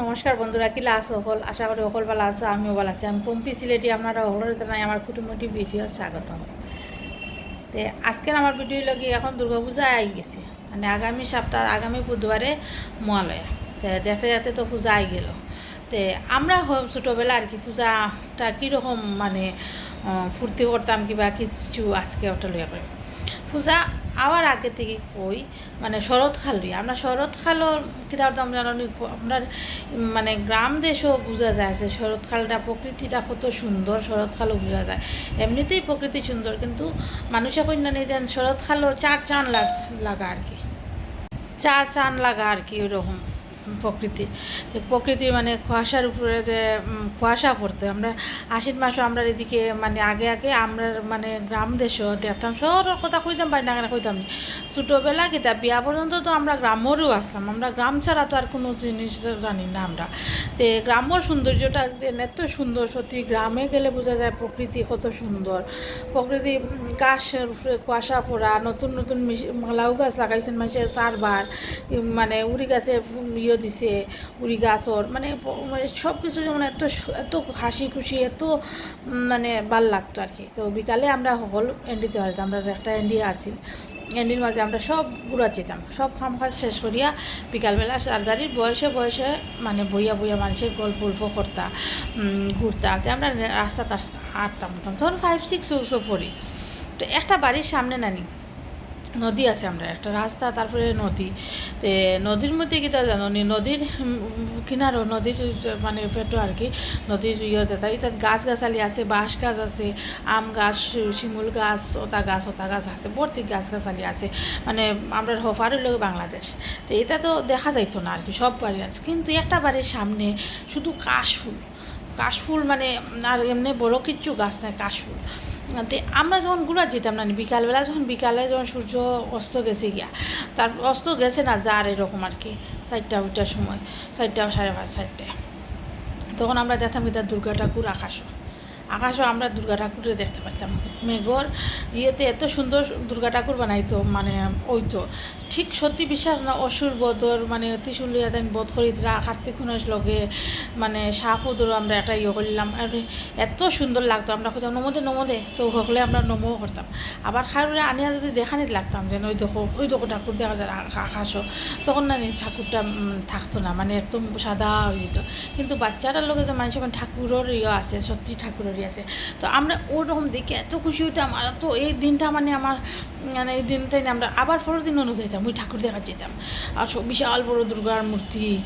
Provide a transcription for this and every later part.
নমস্কার বন্ধুরা কিলা আছো অকল আশা করি অকল ভালো আছো, আমিও ভালো আছি। আমি পম্পি সিলেটি, আপনারা অকলের জানাই আমার কুটুমুটি ভিডিও স্বাগতম। তে, আজকের আমার ভিডিও লগি এখন দুর্গাপূজা আই গেছে। মানে আগামী সপ্তাহ, আগামী বুধবারে মহালয়া। তে দেখতে দেখতে তো পূজা আই গেল। তে, আমরা ছোটোবেলা আর কি পূজাটা কীরকম মানে ফুর্তি করতাম কিবা কিছু আজকে ওটা লইয়া করে পূজা আবার আগে থেকে কই মানে শরৎকালই আমরা শরৎকালর কিতা করতাম জানো নি? আমরা মানে গ্রাম দেশও বোঝা যায় যে শরৎকালটা প্রকৃতিটা কত সুন্দর শরৎকালও বোঝা যায়। এমনিতেই প্রকৃতি সুন্দর, কিন্তু মানুষে কন্যা নেই যেন শরৎকালও চার চান লাগা আর কি। চার চান লাগা আর কি ওইরকম। প্রকৃতি। প্রকৃতি মানে কুয়াশার উপরে যে কুয়াশা পড়তে আমরা আশ্বিন মাসও আমরা এদিকে মানে আগে আগে আমরা মানে গ্রাম দেশও দেখতাম শহরের কথা কইতাম পারি না কইতাম নি। ছোটোবেলা কিতা বিয়া পর্যন্ত তো আমরা গ্রামেরও আসলাম আমরা গ্রাম ছাড়া তো আর কোনো জিনিস জানি না আমরা। তে গ্রামের সৌন্দর্যটা এত সুন্দর সত্যি গ্রামে গেলে বোঝা যায় প্রকৃতি কত সুন্দর। প্রকৃতি গাছের উপরে কুয়াশা পড়া নতুন নতুন লাউ গাছ লাগাইছেন মানুষের চারবার মানে উড়ি গাছে উম, ইয়ে দিছে উড়ি গাছর মানে মানে সব কিছু যেমন এত এত হাসি খুশি এত মানে ভালো লাগতো আর কি তো বিকালে আমরা সকল এন্ডিতে পারতাম আমরা একটা এন্ডি আছিল এন্ডির মাঝে আমরা সব ঘুরা যেতাম। সব কাম কাজ শেষ করিয়া বিকালবেলা সারদারির বয়সে বয়সে মানে বইয়া বইয়া মানুষের গল্প উল্প করতা উম, ঘুরতাম তো আমরা রাস্তা টাস্তা হাঁটতাম তখন ফাইভ সিক্স উইক্সও পড়ি তো একটা বাড়ির সামনে নানি। নদী আছে আমরা, একটা রাস্তা, তারপরে নদী। তে নদীর মধ্যে কি তা জানো নদীর কিনারও নদীর মানে পেটো আর কি, নদীর ইয়েতে। তাই তাত গাছ গাছালি আছে, বাঁশ গাছ আছে, আম গাছ, শিমুল গাছ, ওতা গাছ ওতা গাছ আছে, ভর্তি গাছ গাছালি আছে। মানে আমরা হফারের লোক বাংলাদেশ। তো এটা তো দেখা যাইতো না আর কি, সব বাড়ি আর কিন্তু একটা বাড়ির সামনে শুধু কাশফুল। কাশফুল মানে আর এমনি বড় কিচ্ছু গাছ নাই, কাশফুল। আমরা যখন ঘুরা যেতাম না বিকালবেলা যখন, বিকালে যখন সূর্য অস্ত গেছে গিয়া, তার অস্ত গেছে না যার এরকম আর কি, চারটা উঠার সময়, চারটা, সাড়ে পাঁচ চারটে তখন আমরা দেখতাম কি তার দুর্গা ঠাকুর আকাশও আকাশও আমরা দুর্গা ঠাকুরে দেখতে পাইতাম। মেঘর ইয়েতে এত সুন্দর দুর্গা ঠাকুর বানাইতো মানে ওইতো। ঠিক সত্যি বিশ্বাস না, অসুর বদর মানে ত্রিশুল ইয়াদান বধ করি দিলা কার্তিক গণেশ লগে মানে উদর আমরা একটা ইয়ে করলাম। আর এত সুন্দর লাগতো, আমরা কোথাও নমদে নমদে। তো হকলে আমরা নমও করতাম। আবার খারুরে আনিয়া যদি দেখানিত লাগতাম যে, ওই দেখো ওই দেখো ঠাকুর দেখা যায় আকাশও। তখন না ঠাকুরটা থাকতো না মানে একদম সাদা হয়ে যেত। কিন্তু বাচ্চাটার লোকে যে মানুষ ঠাকুরের ইয়ে আছে, সত্যি ঠাকুরেরই আছে। তো আমরা ওরকম দেখে এত খুশি হইতাম আর তো এই দিনটা মানে আমার মানে এই দিনটাই আমরা আবার পরের দিন অনু যাইতাম ওই ঠাকুর দেখা যেতাম। আর বিশাল বড় দুর্গার মূর্তি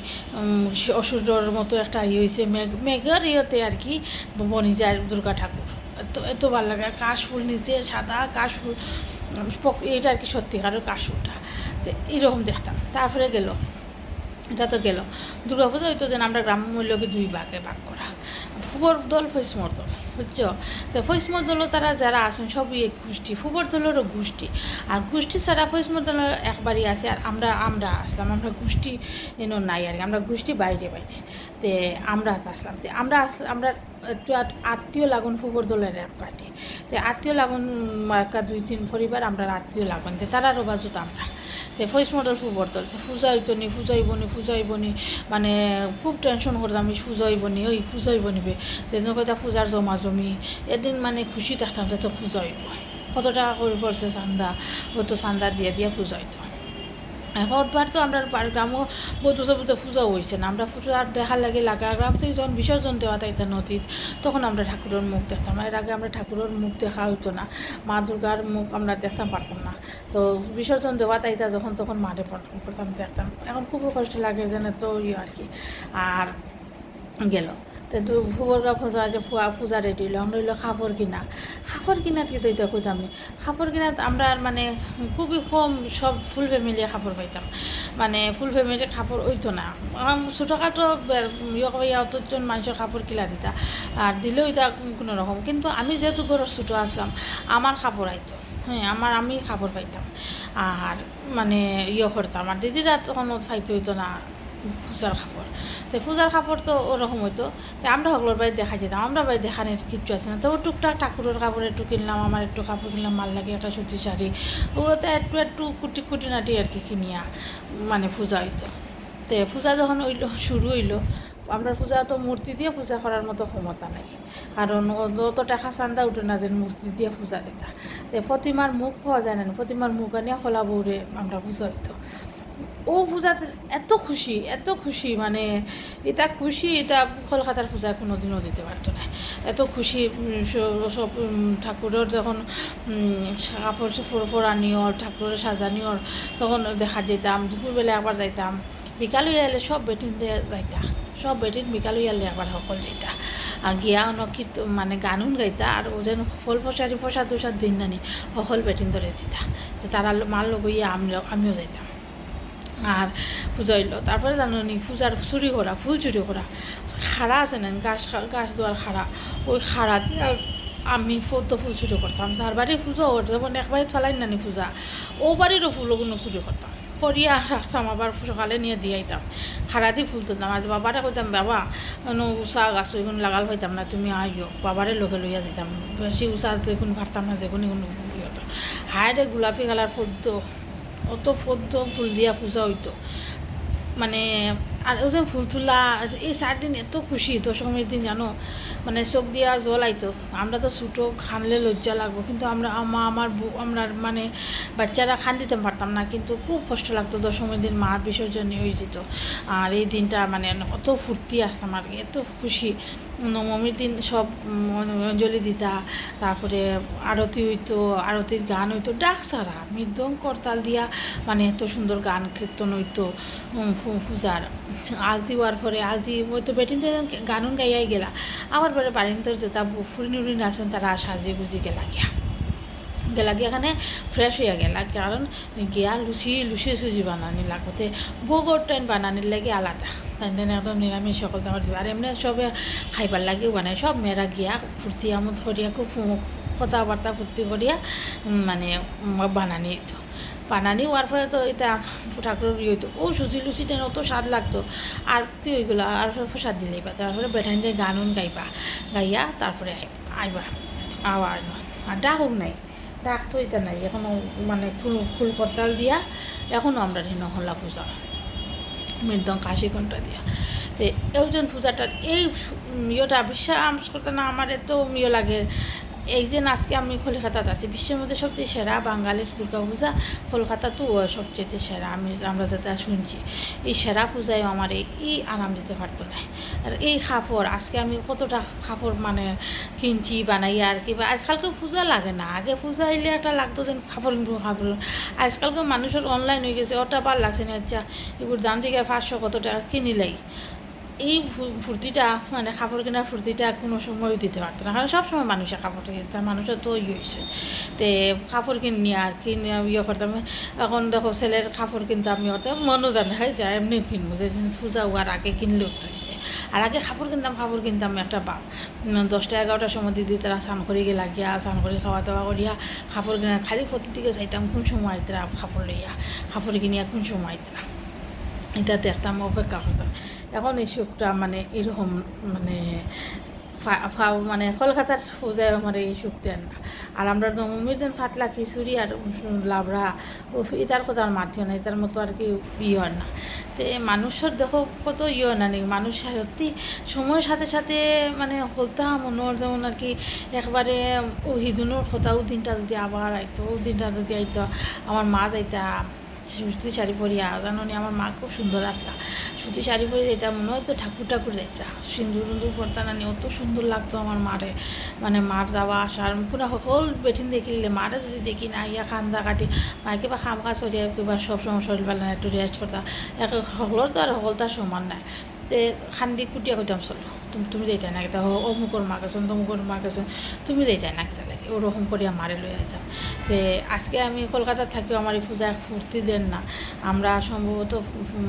অসুরের মতো একটা ইয়ে হয়েছে মেঘ মেঘের ইয়েতে আর কি বনি যায় দুর্গা ঠাকুর। এত এত ভালো লাগে। আর কাশফুল নিচে সাদা কাশফুল উম, পক- এটা আর কি সত্যিকারের কাশফুলটা তো এইরকম দেখতাম। তারপরে গেল এটা তো গেল। দুর্গাপূজা হইতো যেন আমরা গ্রাম্য মূল্যকে দুই ভাগে ভাগ করা। ফুবর দল ফৈসমর দল বুঝছ তো ফৈসমর দলও তারা যারা আছেন সবই গোষ্ঠী ফুবর দলেরও গোষ্ঠী। আর গোষ্ঠী ছাড়া ফৈসমর দলের একবারই আছে আর আমরা আমরা আসলাম, আমরা গোষ্ঠী এনো নাই আর আমরা গোষ্ঠী বাইরে বাইরে। তে আমরা আসলাম, তে আমরা আমরা একটু আত্মীয় লাগুন ফুবর দলের এক পার্টি। তে আত্মীয় লাগুন মার্কা দুই তিন পরিবার, আমরা আত্মীয় লাগুন। তে তারারও বাজুত আমরা। তে ফয়েস মডেল খুব বর্তল তো পূজা হইতো নি পূজা হইব নি পূজা নি মানে খুব টেনশন করতাম আমি পূজা হইব নি ওই পূজা হইব নিবে যেন কইতা পূজার জমা জমি, এদিন মানে খুশি থাকতাম যে তো পূজা হইব কত টাকা করে পড়ছে চান্দা ও তো চান্দা দিয়ে দিয়ে পূজা হইতো তো আমরা বহুত বছর বছর পূজা হয়েছে না। আমরা পূজা দেখার লাগে লাগা, গ্রাম থেকে যখন বিসর্জন দেওয়া তাইতা নদীত। তখন আমরা ঠাকুরের মুখ দেখতাম, এর আগে আমরা ঠাকুরের মুখ দেখা হইতো না। মা দুর্গার মুখ আমরা দেখতাম পারতাম না। তো বিসর্জন দেওয়া তাইতা যখন তখন মাঠে পড়তাম, দেখতাম। এখন খুব কষ্ট লাগে যেন তো ইয়ে আর কি। আর গেল। তো পূজা ফুয়া পূজা রেডি হইল আমরা হইল কাপড় কিনা। কাপড় কিনাত কিন্তু এটা কইতাম নি কাপড় কিনাত আমরা মানে খুবই কম সব ফুল ফ্যামিলি কাপড় পাইতাম মানে ফুল ফ্যামিলি কাপড় ওইতো না। ছোটোখাটো ইয়ে অতজন মানুষের কাপড় কিলা দিতা। আর দিলেও এটা কোনো রকম কিন্তু আমি যেহেতু ঘরের ছোটো আসলাম আমার কাপড় আইতো। হ্যাঁ আমার আমি কাপড় পাইতাম আর মানে ইয়ে করতাম আর দিদিরা তখন পাইতে হইতো না। পূজার কাপড় তো পূজার কাপড় তো ওরকম হইতো। তো আমরা সকলের বাড়ি দেখা যেতাম। আমরা বাড়ি দেখানোর কিচ্ছু আছে না। তো টুকটাক ঠাকুরের কাপড় একটু কিনলাম, আমার একটু কাপড় কিনলাম মাল লাগে একটা সুতি শাড়ি। ওতে একটু একটু কুটি কুটি নাটি আর কি কিনিয়া মানে পূজা হইতো। তে পূজা যখন হইল, শুরু হইল, আমরা পূজা তো মূর্তি দিয়ে পূজা করার মতো ক্ষমতা নাই। কারণ অত টাকা চান্দা উঠে না যে মূর্তি দিয়ে পূজা দিতা। তে প্রতিমার মুখ পাওয়া যায় না। প্রতিমার মুখ আনিয়া খোলা বউরে আমরা পূজা হইতো ও পূজাতে এত খুশি এত খুশি মানে এটা খুশি, এটা কলকাতার পূজা কোনো দিনও দিতে পারতো না। এত খুশি সব ঠাকুরের যখন কাপড় চোপড় পরানিও ঠাকুরের সাজানিও তখন দেখা যেতাম দুপুরবেলা একবার যাইতাম, বিকাল হইয়া এলে সব বেটিন দিয়ে যাইতা, সব বেটিন বিকাল হইয়া এলে একবার সকল যাইতা। আর গিয়া অন মানে গানুন গাইতা, আর ও যেন ফল ফসারি ফসা তুষার দিন নানি, সকল বেটিন ধরে দিতা। তো তারা লগইয়া আমিও আমিও যাইতাম। আর পূজা হইল। তারপরে জানো নি পূজার চুরি করা ফুল চুরি করা খাড়া আছে না, গাছ গাছ দোয়ার খাড়া ওই খাড়া দিয়ে আমি পদ্ম ফুল চুরি করতাম যার বাড়ি পুজো যেমন এক বাড়িতে ফেলাই নানি পূজা। ও বাড়িরও ফুলগুলো চুরি করতাম করিয়া রাখতাম আবার সকালে নিয়ে দিয়ে আইতাম। খাড়া দিয়ে ফুল তুলতাম। আর বাবারা কইতাম বাবা, কোনো উষা গাছ এগুলো লাগাল হইতাম না, তুমি আইও বাবারে লগে লইয়া যেতাম বেশি উষা দেখুন পারতাম না, যে কোনো কোনো হতো হায় রে গোলাপি কালার পদ্ম অত পদ্ম ফুল দিয়া পূজা হইতো। মানে আর যে ফুল তোলা, এই চার দিন এত খুশি দশমীর দিন জানো? মানে চোখ দিয়া জল আইতো। আমরা তো ছোটো খানলে লজ্জা লাগবো, কিন্তু আমরা, আমা, আমার আমরা মানে বাচ্চারা খান দিতে পারতাম না, কিন্তু খুব কষ্ট লাগতো দশমীর দিন মার বিসর্জন হয়ে যেত। আর এই দিনটা মানে অত ফুর্তি আসতাম আর এত খুশি। নবমীর দিন সব অঞ্জলি দিতা, তারপরে আরতি হইতো, আরতির গান হইতো, ডাক সারা মৃদং করতাল দিয়া মানে এত সুন্দর গান কীর্তন হইতো পূজার আলতি হওয়ার পরে আলতি হয়তো বেটিন গানুন গাইয়াই গেলা। আবার পরে বাড়িতে যেটা ফুরিন উড়িন আসেন তারা সাজিয়ে গুজি গেলা গিয়া। গেলা গিয়া এখানে ফ্রেশ হইয়া গেলা। কারণ গিয়া লুচি লুচি সুজি বানানি লাগতে ভোগর টাইম বানানির লাগে আলাদা। তাই জন্য একদম নিরামিষ সকল দাবার দিবা আর এমনি সবে খাইবার লাগেও বানায়। সব মেয়েরা গিয়া ফুর্তি আমোদ করিয়া, খুব কথাবার্তা ফুর্তি করিয়া মানে বানানি হইতো। বানানি হওয়ার পরে তো এটা ঠাকুরের ইয়ে ও সুজি লুচিটা অত স্বাদ লাগতো। আর তুই ওইগুলো আর প্রসাদ দিলেই বা তারপরে বেঠাইন দিয়ে গান উন গাইবা। গাইয়া তারপরে আই- আইবা। আবার আর ডাকুক নাই। ডাক তো এটা নাই এখনও মানে ফুল ফুল করতাল দিয়া এখনও আমরা ঋণ হলা পূজা মৃদং কাশি ঘণ্টা দিয়া। তো এই এইজন পূজাটার এই ইয়েটা বিশ্বাস করতে না, আমার এত ইয়ে লাগে এই যে আজকে আমি কলকাতাত আছি। বিশ্বের মধ্যে সবচেয়ে সেরা বাঙালির দুর্গা পূজা কলকাতাতেও হয় সবচেয়ে সেরা, আমি, আমরা যেটা শুনছি। এই সেরা পূজায় আমার এই আরাম দিতে পারতো না। আর এই কাপড়, আজকে আমি কতটা কাপড় মানে কিনছি, বানাই আর কি আজকালকে পূজা লাগে না। আগে পূজা হইলে একটা লাগতো যেন কিনবো, কাপড়। আজকালকে মানুষের অনলাইন হয়ে গেছে, ওটা ভালো লাগছে না আচ্ছা এগুলোর দাম দিকে পাঁচশো কত টাকা কিনিলাই। এই ফুর্তিটা মানে কাপড় কেনার ফুর্তিটা কোনো সময় দিতে পারতো না। কারণ সবসময় মানুষে কাপড় কিনতে মানুষের তো ইয়ে হয়েছে। তে কাপড় কিনি আর কিনে ইয়ে করতাম। এখন দেখো ছেলের কাপড় কিনতে আমি অত মনও জানে হয় যা এমনি কিনবো যেদিন পূজা হওয়ার আগে কিনলে উঠতে হয়েছে। আর আগে কাপড় কিনতাম কাপড় কিনতাম একটা বা উম, দশটা এগারোটার সময় দিদি তারা স্নান করে গিয়ে লাগিয়া স্নান করে খাওয়া দাওয়া করিয়া কাপড় কিনা খালি প্রতি দিকে চাইতাম কোন সময় আইতরা কাপড় লইয়া কাপড় কিনিয়া কোন সময় আইতরা। এটা দেখতাম অপেক্ষা করতাম। এখন এই সুখটা মানে এরকম মানে মানে কলকাতার পূজায় আমার এই সুখ দেন আর আমরা নবমীর দিন পাতলা খিচুড়ি আর লাবড়া এটার কথা আর মাতিও না এটার মতো আর কি ইয়ে না। তো মানুষের দেখো কত ইয়ে না নি, মানুষ সত্যি সময়ের সাথে সাথে মানে হলতাম মনোর যেমন আর কি একবারে ও হিদুনোর কথা, ও দিনটা যদি আবার আইতো, ও দিনটা যদি আইতো, আমার মা যাইতা সুতি শাড়ি পরিয়া জানি আমার মা খুব সুন্দর আসলা। সুতি শাড়ি পরে যেটা মনে হয় তো ঠাকুর ঠাকুর যাইতা সিন্দুর উন্দুর পরতা না অত সুন্দর লাগতো আমার মারে। মানে মার যাওয়া আসার কোনো সকল বেঠিন দেখিলে মারে যদি দেখি না, ইয়া খান্দা কাটি মাইকে কিবা খাম কাজ করিয়া কিবা সব সময় শরীর না একটু রেস্ট করতা এক সকলের তো আর সকল তার সমান নাই। তে খান্দি কুটিয়া কইতাম, চলো, তুমি তুমি যাইতাই না কেতা অমুকর মা গেছো তমুকর মা গেছো তুমি যাইতাই না কেতা লাগে ওরকম করিয়া মারে লই আইতাম। যে আজকে আমি কলকাতা থাকিও আমার এই পূজা ফুর্তি দেন না। আমরা সম্ভবত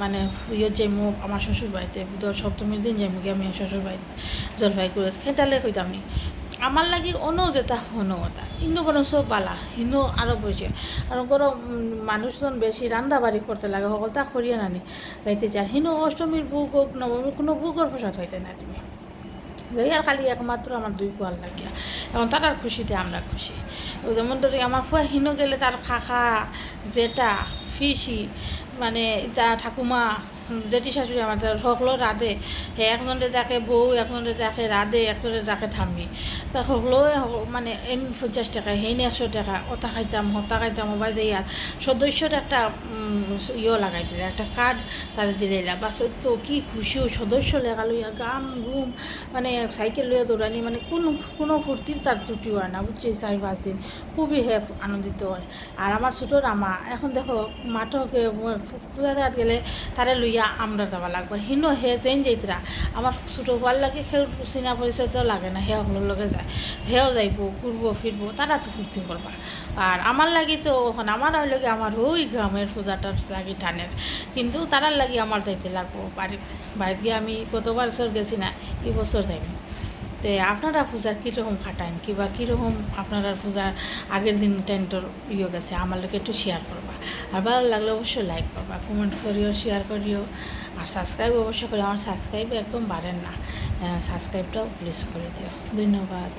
মানে ইয়ে যাইমু আমার শ্বশুর বাড়িতে সপ্তমীর দিন যাইমু মুখে আমি শ্বশুর বাড়িতে জলপাইগুড়ি খেতালে কইতাম আমার লাগি অন্য যেটা হনো ওটা ইনো বরং সব বালা ইনো আরও বসে আর কোনো মানুষজন বেশি রান্দা বাড়ি করতে লাগে সকল তা করিয়া নানি। যাইতে চান হিনো অষ্টমীর বুক হোক নবমীর কোনো বুকর প্রসাদ হইতে না তুমি। আর খালি একমাত্র আমার দুই পোয়াল লাগিয়া এবং তার খুশিতে আমরা খুশি যেমন ধরি আমার ফুয়া হিনো গেলে তার খাখা, জেটা ফিসি মানে এটা ঠাকুমা জেঠি শাশুড়ি আমার সকলো রাধে। হে একজনে দেখে বউ একজনে দেখে রাধে একজনে দেখে ঠাম্মি। তা সকলো মানে এন পঞ্চাশ টাকা হেন একশো টাকা ওটা খাইতাম, হতা খাইতাম ওবাই যাই আর সদস্যর একটা ইয়ে লাগাই দিলে, একটা কার্ড তারা দিলে। বাস ওই তো কি খুশিও সদস্য লেখা লইয়া গাম গুম। মানে সাইকেল লইয়া দৌড়ানি মানে কোনো কোনো ফুর্তির তার ত্রুটি হয় না বুঝছি চার পাঁচ দিন। খুবই হে আনন্দিত হয়। আর আমার ছোটো রামা এখন দেখো মাঠকে পূজা দেওয়াত গেলে তারে লইয়া আমরা যাবা লাগবে। হিনো, হে চেঞ্জ যাইতরা আমার ছোটো হওয়ার লাগে সে চিনা পরিচয় তো লাগে না হে সকলের লগে যায়। হেও যাইব ঘুরব ফিরবো তারা তো ফুর্তি করবা আর আমার লাগি তো ওখান আমার লাগে আমার ওই গ্রামের পূজাটার লাগি টানের কিন্তু তারার লাগি আমার যাইতে লাগবো বাড়িতে বাড়িতে আমি গত বছর গেছি না এবছর বছর যাইব তে আপনারা পূজার কীরকম কাটান কিবা কীরকম আপনারা পূজার আগের দিন টেন্টর ইয়ে গেছে, আমার লোকে একটু শেয়ার করবা। আর ভালো লাগলে অবশ্যই লাইক করবা কমেন্ট করিও শেয়ার করিও। আর সাবস্ক্রাইব অবশ্যই করি আমার সাবস্ক্রাইব একদম বাড়েন না। সাবস্ক্রাইবটাও প্লিজ করে দিও। ধন্যবাদ।